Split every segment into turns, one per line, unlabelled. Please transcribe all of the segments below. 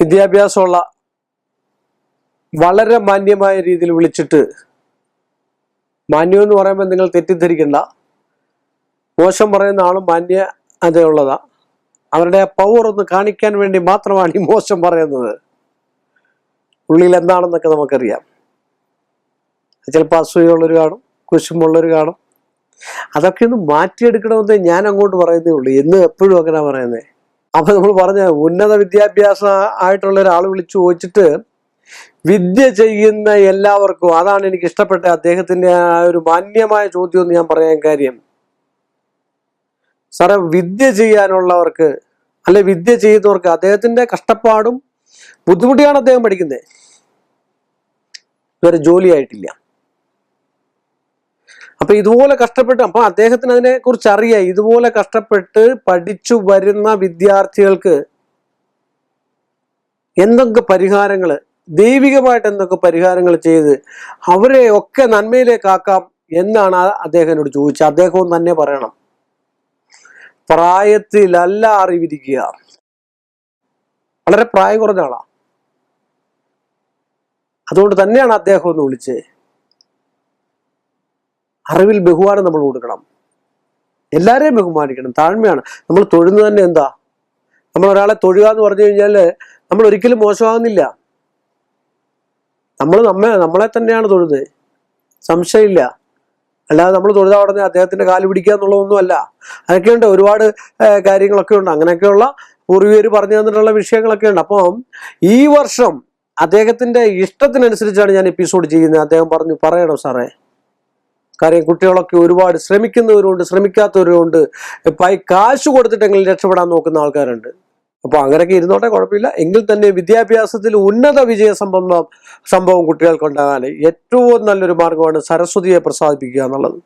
വിദ്യാഭ്യാസമുള്ള വളരെ മാന്യമായ രീതിയിൽ വിളിച്ചിട്ട് മാന്യം എന്ന് പറയുമ്പോൾ നിങ്ങൾ തെറ്റിദ്ധരിക്കണ്ട. മോശം പറയുന്ന ആളും മാന്യ അതേയുള്ളതാ അവരുടെ പവർ ഒന്ന് കാണിക്കാൻ വേണ്ടി മാത്രമാണ് ഈ മോശം പറയുന്നത്. ഉള്ളിൽ എന്താണെന്നൊക്കെ നമുക്കറിയാം. ചിലപ്പോൾ അസൂയുള്ളവർ കാണും കുശുമുള്ളവർ കാണും. അതൊക്കെ ഒന്ന് മാറ്റിയെടുക്കണമെന്ന് ഞാൻ അങ്ങോട്ട് പറയുന്നേ ഉള്ളൂ. എന്നും എപ്പോഴും അങ്ങനെ പറയുന്നത് അപ്പൊ നമ്മൾ പറഞ്ഞ ഉന്നത വിദ്യാഭ്യാസം ആയിട്ടുള്ള ഒരാൾ വിളിച്ചു ചോദിച്ചിട്ട് വിദ്യ ചെയ്യുന്ന എല്ലാവർക്കും അതാണ് എനിക്ക് ഇഷ്ടപ്പെട്ട അദ്ദേഹത്തിന്റെ ആ ഒരു മാന്യമായ ചോദ്യം എന്ന് ഞാൻ പറയാൻ കാര്യം. സാറേ വിദ്യ ചെയ്യാനുള്ളവർക്ക് അല്ലെ വിദ്യ ചെയ്യുന്നവർക്ക് അദ്ദേഹത്തിന്റെ കഷ്ടപ്പാടും ബുദ്ധിമുട്ടിയാണ് അദ്ദേഹം പഠിക്കുന്നത് ഇതുവരെ ജോലിയായിട്ടില്ല അപ്പൊ ഇതുപോലെ കഷ്ടപ്പെട്ട് അപ്പൊ അദ്ദേഹത്തിന് അതിനെ കുറിച്ച് അറിയാം. ഇതുപോലെ കഷ്ടപ്പെട്ട് പഠിച്ചു വരുന്ന വിദ്യാർത്ഥികൾക്ക് എന്തൊക്കെ പരിഹാരങ്ങൾ ദൈവികമായിട്ട് എന്തൊക്കെ പരിഹാരങ്ങൾ ചെയ്ത് അവരെ ഒക്കെ നന്മയിലേക്കാക്കാം എന്നാണ് അദ്ദേഹം എന്നോട് ചോദിച്ചത്. അദ്ദേഹവും തന്നെ പറയണം. പ്രായത്തിലല്ല അറിവിരിക്കുക. വളരെ പ്രായം കുറഞ്ഞ ആളാ. അതുകൊണ്ട് തന്നെയാണ് അദ്ദേഹം ഒന്ന് വിളിച്ചത്. അറിവിൽ ബഹുമാനം നമ്മൾ കൊടുക്കണം. എല്ലാവരെയും ബഹുമാനിക്കണം. താഴ്മയാണ്. നമ്മൾ തൊഴുന്നത് തന്നെ എന്താ? നമ്മൾ ഒരാളെ തൊഴുക എന്ന് പറഞ്ഞു കഴിഞ്ഞാൽ നമ്മൾ ഒരിക്കലും മോശമാകുന്നില്ല. നമ്മൾ നമ്മെ നമ്മളെ തന്നെയാണ് തൊഴുന്നത്. സംശയമില്ല. അല്ലാതെ നമ്മൾ തൊഴുതാ ഉടനെ അദ്ദേഹത്തിന്റെ കാൽ പിടിക്കുക എന്നുള്ളതൊന്നുമല്ല. അതൊക്കെയുണ്ട് ഒരുപാട് കാര്യങ്ങളൊക്കെ ഉണ്ട്. അങ്ങനെയൊക്കെയുള്ള പൂർവീകർ പറഞ്ഞു തന്നിട്ടുള്ള വിഷയങ്ങളൊക്കെ ഉണ്ട്. അപ്പം ഈ വർഷം അദ്ദേഹത്തിന്റെ ഇഷ്ടത്തിനനുസരിച്ചാണ് ഞാൻ എപ്പിസോഡ് ചെയ്യുന്നത്. അദ്ദേഹം പറഞ്ഞു പറയണം സാറേ. കാര്യം കുട്ടികളൊക്കെ ഒരുപാട് ശ്രമിക്കുന്നവരുണ്ട് ശ്രമിക്കാത്തവരുണ്ട്. കാശ് കൊടുത്തിട്ടെങ്കിലും രക്ഷപ്പെടാൻ നോക്കുന്ന ആൾക്കാരുണ്ട്. അപ്പൊ അങ്ങനെയൊക്കെ ഇരുന്നോട്ടെ കുഴപ്പമില്ല. എങ്കിൽ തന്നെ വിദ്യാഭ്യാസത്തിൽ ഉന്നത വിജയ സംബന്ധം സംഭവം കുട്ടികൾക്കുണ്ടാകാൻ ഏറ്റവും നല്ലൊരു മാർഗമാണ് സരസ്വതിയെ പ്രസാദിപ്പിക്കുക എന്നുള്ളത്.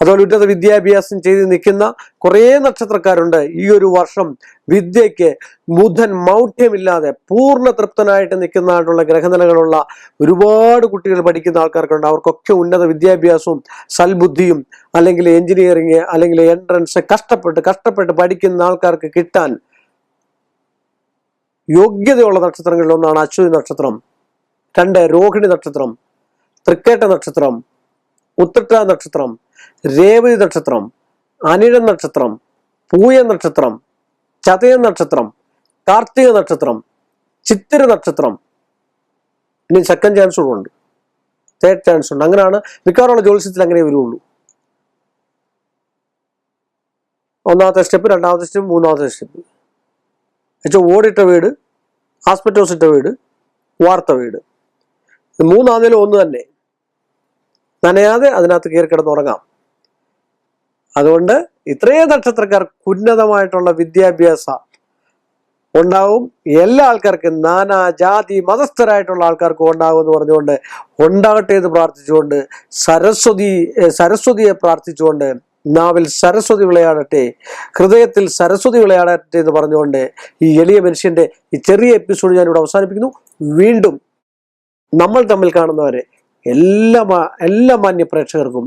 അതുപോലെ ഉന്നത വിദ്യാഭ്യാസം ചെയ്ത് നിൽക്കുന്ന കുറേ നക്ഷത്രക്കാരുണ്ട്. ഈ ഒരു വർഷം വിദ്യയ്ക്ക് ബുധൻ മൗഢ്യമില്ലാതെ പൂർണ തൃപ്തനായിട്ട് നിൽക്കുന്നതായിട്ടുള്ള ഗ്രഹനിലകളുള്ള ഒരുപാട് കുട്ടികൾ പഠിക്കുന്ന ആൾക്കാർക്കുണ്ട്. അവർക്കൊക്കെ ഉന്നത വിദ്യാഭ്യാസവും സൽബുദ്ധിയും അല്ലെങ്കിൽ എഞ്ചിനീയറിങ് അല്ലെങ്കിൽ എൻട്രൻസ് കഷ്ടപ്പെട്ട് കഷ്ടപ്പെട്ട് പഠിക്കുന്ന ആൾക്കാർക്ക് കിട്ടാൻ യോഗ്യതയുള്ള നക്ഷത്രങ്ങളിൽ ഒന്നാണ് അശ്വതി നക്ഷത്രം. രണ്ട് രോഹിണി നക്ഷത്രം തൃക്കേട്ട നക്ഷത്രം ഉത്രട്ട നക്ഷത്രം രേവതി നക്ഷത്രം അനിഴ നക്ഷത്രം പൂയ നക്ഷത്രം ചതയ നക്ഷത്രം കാർത്തിക നക്ഷത്രം ചിത്തിര നക്ഷത്രം. ഇനി സെക്കൻഡ് ചാൻസ് കൂടെ ഉണ്ട് തേർഡ് ചാൻസ് ഉണ്ട്. അങ്ങനെയാണ് മിക്കവാറുള്ള ജ്യോത്സ്യത്തിൽ അങ്ങനെ വരുള്ളൂ ഒന്നാമത്തെ സ്റ്റെപ്പ് രണ്ടാമത്തെ സ്റ്റെപ്പ് മൂന്നാമത്തെ സ്റ്റെപ്പ് എന്നുവെച്ചാൽ ഓടിട്ട വീട് ആസ്പെറ്റോസ് ഇട്ട വീട് വാർത്ത വീട്. മൂന്നാന്നേലും ഒന്ന് തന്നെ. നനയാതെ അതിനകത്ത് കയറി കിടന്നുറങ്ങാം അതുകൊണ്ട് ഇത്രയും നക്ഷത്രക്കാർ ഉന്നതമായിട്ടുള്ള വിദ്യാഭ്യാസ ഉണ്ടാവും. എല്ലാ ആൾക്കാർക്കും നാനാ ജാതി മതസ്ഥരായിട്ടുള്ള ആൾക്കാർക്കും ഉണ്ടാകും എന്ന് പറഞ്ഞുകൊണ്ട് ഉണ്ടാകട്ടെ എന്ന് പ്രാർത്ഥിച്ചുകൊണ്ട് സരസ്വതി സരസ്വതിയെ പ്രാർത്ഥിച്ചുകൊണ്ട് നാവിൽ സരസ്വതി വിളയാടട്ടെ ഹൃദയത്തിൽ സരസ്വതി വിളയാടട്ടെ എന്ന് പറഞ്ഞുകൊണ്ട് ഈ എളിയ മനുഷ്യന്റെ ഈ ചെറിയ എപ്പിസോഡ് ഞാനിവിടെ അവസാനിപ്പിക്കുന്നു. വീണ്ടും നമ്മൾ തമ്മിൽ കാണുന്നവരെ എല്ലാ എല്ലാ മാന്യ പ്രേക്ഷകർക്കും